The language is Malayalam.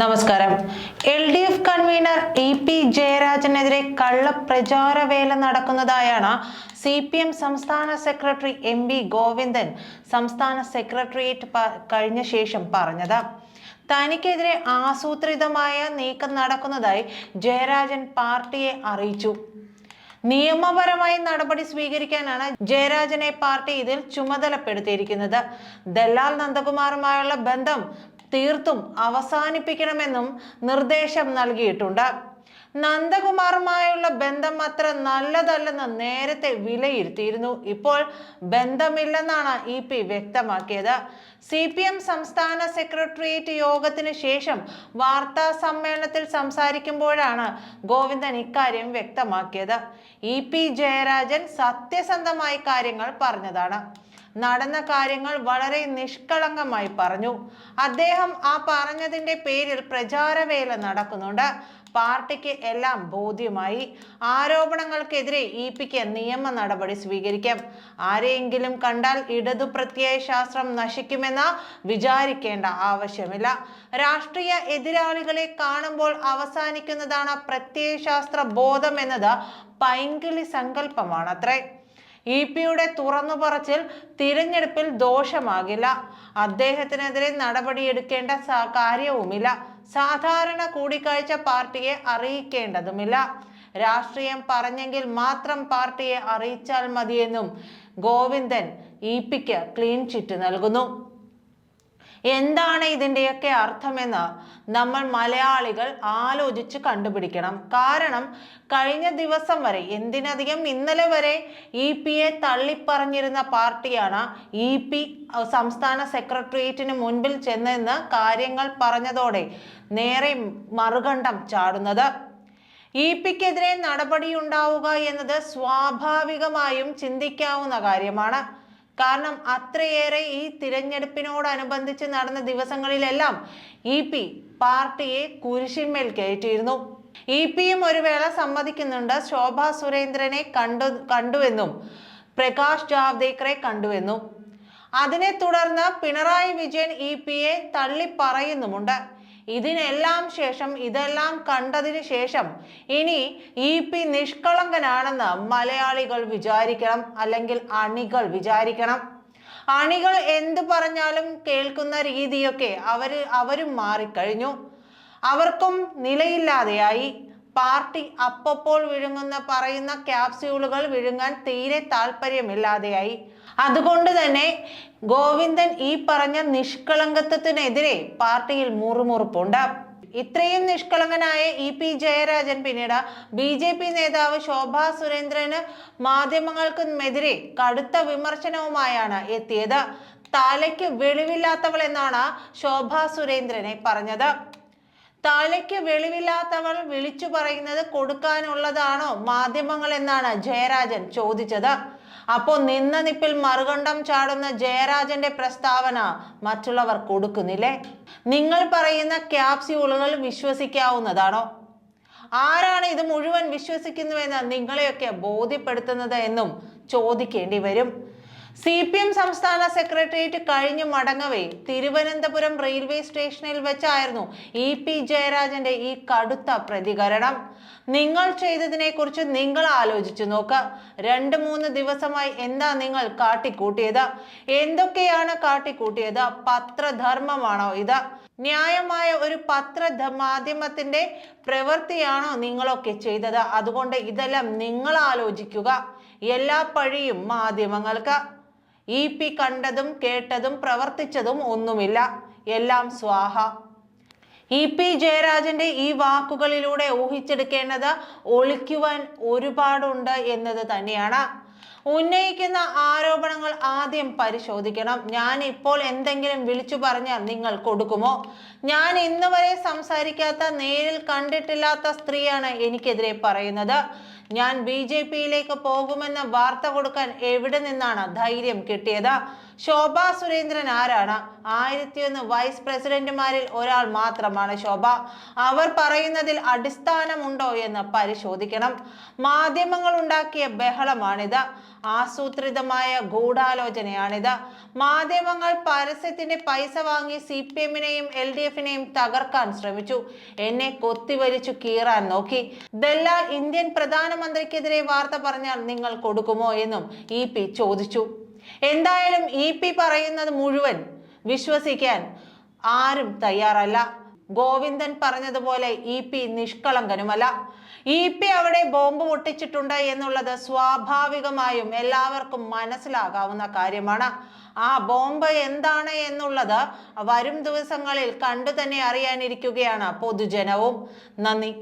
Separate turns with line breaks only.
നമസ്കാരം. L D F convener E P ജയരാജനെതിരെ കള്ളപ്രചാരവേല നടക്കുന്നതായാണ് സി പി എം സംസ്ഥാന സെക്രട്ടറി എം വി ഗോവിന്ദൻ സംസ്ഥാന സെക്രട്ടേറിയറ്റ് കഴിഞ്ഞ ശേഷം പറഞ്ഞത്. തനിക്കെതിരെ ആസൂത്രിതമായ നീക്കം നടക്കുന്നതായി ജയരാജൻ പാർട്ടിയെ അറിയിച്ചു. നിയമപരമായി നടപടി സ്വീകരിക്കാനാണ് ജയരാജനെ പാർട്ടി ഇതിൽ ചുമതലപ്പെടുത്തിയിരിക്കുന്നത്. ദല്ലാൽ നന്ദകുമാറുമായുള്ള ബന്ധം തീർത്തും അവസാനിപ്പിക്കണമെന്നും നിർദ്ദേശം നൽകിയിട്ടുണ്ട്. നന്ദകുമാറുമായുള്ള ബന്ധം അത്ര നല്ലതല്ലെന്ന് നേരത്തെ വിലയിരുത്തിയിരുന്നു. ഇപ്പോൾ ബന്ധമില്ലെന്നാണ് ഇ പി വ്യക്തമാക്കിയത്. സി പി എം സംസ്ഥാന സെക്രട്ടേറിയറ്റ് യോഗത്തിന് ശേഷം വാർത്താ സമ്മേളനത്തിൽ സംസാരിക്കുമ്പോഴാണ് ഗോവിന്ദൻ ഇക്കാര്യം വ്യക്തമാക്കിയത്. ഇ പി ജയരാജൻ സത്യസന്ധമായി കാര്യങ്ങൾ പറഞ്ഞതാണ്. നടന്ന കാര്യങ്ങൾ വളരെ നിഷ്കളങ്കമായി പറഞ്ഞു. അദ്ദേഹം ആ പറഞ്ഞതിന്റെ പേരിൽ പ്രചാരവേല നടക്കുന്നുണ്ട്. പാർട്ടിക്ക് എല്ലാം ബോധ്യമായി. ആരോപണങ്ങൾക്കെതിരെ ഇ പിക്ക് നിയമ നടപടി സ്വീകരിക്കാം. ആരെയെങ്കിലും കണ്ടാൽ ഇടതു പ്രത്യയ ശാസ്ത്രം നശിക്കുമെന്ന വിചാരിക്കേണ്ട ആവശ്യമില്ല. രാഷ്ട്രീയ എതിരാളികളെ കാണുമ്പോൾ അവസാനിക്കുന്നതാണ് പ്രത്യയശാസ്ത്ര ബോധം എന്നത് പൈങ്കിളി സങ്കല്പമാണത്രേ. ഇ പിയുടെ തുറന്നു പറച്ചിൽ തിരഞ്ഞെടുപ്പിൽ ദോഷമാകില്ല. അദ്ദേഹത്തിനെതിരെ നടപടിയെടുക്കേണ്ട കാര്യവുമില്ല. സാധാരണ കൂടിക്കാഴ്ച പാർട്ടിയെ അറിയിക്കേണ്ടതുമില്ല. രാഷ്ട്രീയം പറഞ്ഞെങ്കിൽ മാത്രം പാർട്ടിയെ അറിയിച്ചാൽ മതിയെന്നും ഗോവിന്ദൻ ഇ പിക്ക് ക്ലീൻ ചിറ്റ് നൽകുന്നു. എന്താണ് ഇതിന്റെയൊക്കെ അർത്ഥമെന്ന് നമ്മൾ മലയാളികൾ ആലോചിച്ച് കണ്ടുപിടിക്കണം. കാരണം കഴിഞ്ഞ ദിവസം വരെ എന്തിനധികം ഇന്നലെ വരെ ഇ പിയെ തള്ളിപ്പറഞ്ഞിരുന്ന പാർട്ടിയാണ് ഇ പി സംസ്ഥാന സെക്രട്ടേറിയറ്റിന് മുൻപിൽ ചെന്നെന്ന് കാര്യങ്ങൾ പറഞ്ഞതോടെ നേരെ മറുകണ്ഠം ചാടുന്നത്. ഇ പിക്കെതിരെ നടപടിയുണ്ടാവുക എന്നത് സ്വാഭാവികമായും ചിന്തിക്കാവുന്ന കാര്യമാണ്. കാരണം അത്രയേറെ ഈ തിരഞ്ഞെടുപ്പിനോടനുബന്ധിച്ച് നടന്ന ദിവസങ്ങളിലെല്ലാം ഇ പി പാർട്ടിയെ കുരിശിന്മേൽ കയറ്റിയിരുന്നു. ഇ പിയും ഒരു വേള സമ്മതിക്കുന്നുണ്ട്. ശോഭ സുരേന്ദ്രനെ കണ്ടു കണ്ടുവെന്നും പ്രകാശ് ജാവ്ദേക്കറെ കണ്ടുവെന്നും. അതിനെ തുടർന്ന് പിണറായി വിജയൻ ഇ പിയെ തള്ളി പറയുന്നുമുണ്ട് ഇതിനെല്ലാം ശേഷം ഇതെല്ലാം കണ്ടതിന് ശേഷം ഇനി ഇ പി നിഷ്കളങ്കനാണെന്ന് മലയാളികൾ വിചാരിക്കണം അല്ലെങ്കിൽ അണികൾ വിചാരിക്കണം. അണികൾ എന്ത് പറഞ്ഞാലും കേൾക്കുന്ന രീതിയൊക്കെ അവർ അവരും മാറിക്കഴിഞ്ഞു. അവർക്കും നിലയില്ലാതെയായി. പാർട്ടി അപ്പപ്പോൾ വിഴുങ്ങുന്ന പറയുന്ന ക്യാപ്സ്യൂളുകൾ വിഴുങ്ങാൻ തീരെ താല്പര്യമില്ലാതെയായി അതുകൊണ്ട് തന്നെ ഗോവിന്ദൻ ഈ പറഞ്ഞ നിഷ്കളങ്കത്വത്തിനെതിരെ പാർട്ടിയിൽ മുറുമുറുപ്പുണ്ട്. ഇത്രയും നിഷ്കളങ്കനായ ഇ പി ജയരാജൻ പിന്നീട് ബി ജെ പി നേതാവ് ശോഭാ സുരേന്ദ്രന് മാധ്യമങ്ങൾക്കുമെതിരെ കടുത്ത വിമർശനവുമായാണ് എത്തിയത്. തലയ്ക്ക് വെളിവില്ലാത്തവൾ എന്നാണ് ശോഭാ സുരേന്ദ്രനെ പറഞ്ഞത്. തലയ്ക്ക് വെളിവില്ലാത്തവൾ വിളിച്ചു പറയുന്നത് കൊടുക്കാനുള്ളതാണോ മാധ്യമങ്ങൾ എന്നാണ് ജയരാജൻ ചോദിച്ചത്. അപ്പോൾ നിന്ന നിപ്പിൽ മറുകണ്ഠം ചാടുന്ന ജയരാജന്റെ പ്രസ്താവന മറ്റുള്ളവർ കൊടുക്കുന്നില്ലേ? നിങ്ങൾ പറയുന്ന ക്യാപ്സ്യൂളുകൾ വിശ്വസിക്കാവുന്നതാണോ? ആരാണ് ഇത് മുഴുവൻ വിശ്വസിക്കുന്നുവെന്ന് നിങ്ങളെയൊക്കെ ബോധ്യപ്പെടുത്തുന്നത് എന്നും ചോദിക്കേണ്ടി വരും. സി പി എം സംസ്ഥാന സെക്രട്ടേറിയറ്റ് കഴിഞ്ഞു മടങ്ങവേ. തിരുവനന്തപുരം റെയിൽവേ സ്റ്റേഷനിൽ വെച്ചായിരുന്നു ഇ പി ജയരാജന്റെ ഈ കടുത്ത പ്രതികരണം. നിങ്ങൾ ചെയ്തതിനെ കുറിച്ച് നിങ്ങൾ ആലോചിച്ചു നോക്ക്. രണ്ട് മൂന്ന് ദിവസമായി എന്താ നിങ്ങൾ കാട്ടിക്കൂട്ടിയത്? എന്തൊക്കെയാണ് കാട്ടിക്കൂട്ടിയത്? പത്രധർമ്മമാണോ ഇത്? ന്യായമായ ഒരു പത്ര മാധ്യമത്തിന്റെ പ്രവൃത്തിയാണോ നിങ്ങളൊക്കെ ചെയ്തത്? അതുകൊണ്ട് ഇതെല്ലാം നിങ്ങൾ ആലോചിക്കുക. എല്ലാ പഴിയും മാധ്യമങ്ങൾക്ക്. ഇ പി കണ്ടതും കേട്ടതും പ്രവർത്തിച്ചതും ഒന്നുമില്ല. എല്ലാം സ്വാഹ. ഇ പി ജയരാജന്റെ ഈ വാക്കുകളിലൂടെ ഊഹിച്ചെടുക്കേണ്ടത് ഒളിക്കുവാൻ ഒരുപാടുണ്ട് എന്നത് തന്നെയാണ്. ഉന്നയിക്കുന്ന ആരോപണങ്ങൾ ആദ്യം പരിശോധിക്കണം. ഞാൻ ഇപ്പോൾ എന്തെങ്കിലും വിളിച്ചു പറഞ്ഞാൽ നിങ്ങൾ കൊടുക്കുമോ? ഞാൻ ഇന്നുവരെ സംസാരിക്കാത്ത നേരിൽ കണ്ടിട്ടില്ലാത്ത സ്ത്രീയാണ് എനിക്കെതിരെ പറയുന്നത്. ഞാൻ ബി ജെ പിയിലേക്ക് പോകുമെന്ന വാർത്ത കൊടുക്കാൻ എവിടെ നിന്നാണ് ധൈര്യം കിട്ടിയത്? ശോഭ സുരേന്ദ്രൻ ആരാണ്? ആയിരത്തിയൊന്ന് വൈസ് പ്രസിഡന്റുമാരിൽ ഒരാൾ മാത്രമാണ് ശോഭ. അവർ പറയുന്നതിൽ അടിസ്ഥാനമുണ്ടോ എന്ന് പരിശോധിക്കണം. മാധ്യമങ്ങൾ ഉണ്ടാക്കിയ ബഹളമാണിത്. ആസൂത്രിതമായ ഗൂഢാലോചനയാണിത്. മാധ്യമങ്ങൾ പരസ്യത്തിന്റെ പൈസ വാങ്ങി സി പി എമ്മിനെയും എൽ ഡി എഫിനെയും തകർക്കാൻ ശ്രമിച്ചു. എന്നെ കൊത്തിവലിച്ചു കീറാൻ നോക്കി. ദല്ലാൽ ഇന്ത്യൻ പ്രധാനമന്ത്രിക്കെതിരെ വാർത്ത പറഞ്ഞാൽ നിങ്ങൾ കൊടുക്കുമോ എന്നും ഇ പി ചോദിച്ചു. എന്തായാലും ഇ പി പറയുന്നത് മുഴുവൻ വിശ്വസിക്കാൻ ആരും തയ്യാറല്ല. ഗോവിന്ദൻ പറഞ്ഞതുപോലെ ഇ പി നിഷ്കളങ്കനുമല്ല. ഇ പി അവിടെ ബോംബ് പൊട്ടിച്ചിട്ടുണ്ട് എന്നുള്ളത് സ്വാഭാവികമായും എല്ലാവർക്കും മനസ്സിലാകാവുന്ന കാര്യമാണ്. ആ ബോംബ് എന്താണ് എന്നുള്ളത് വരും ദിവസങ്ങളിൽ കണ്ടു തന്നെ അറിയാനിരിക്കുകയാണ് പൊതുജനവും. നന്ദി.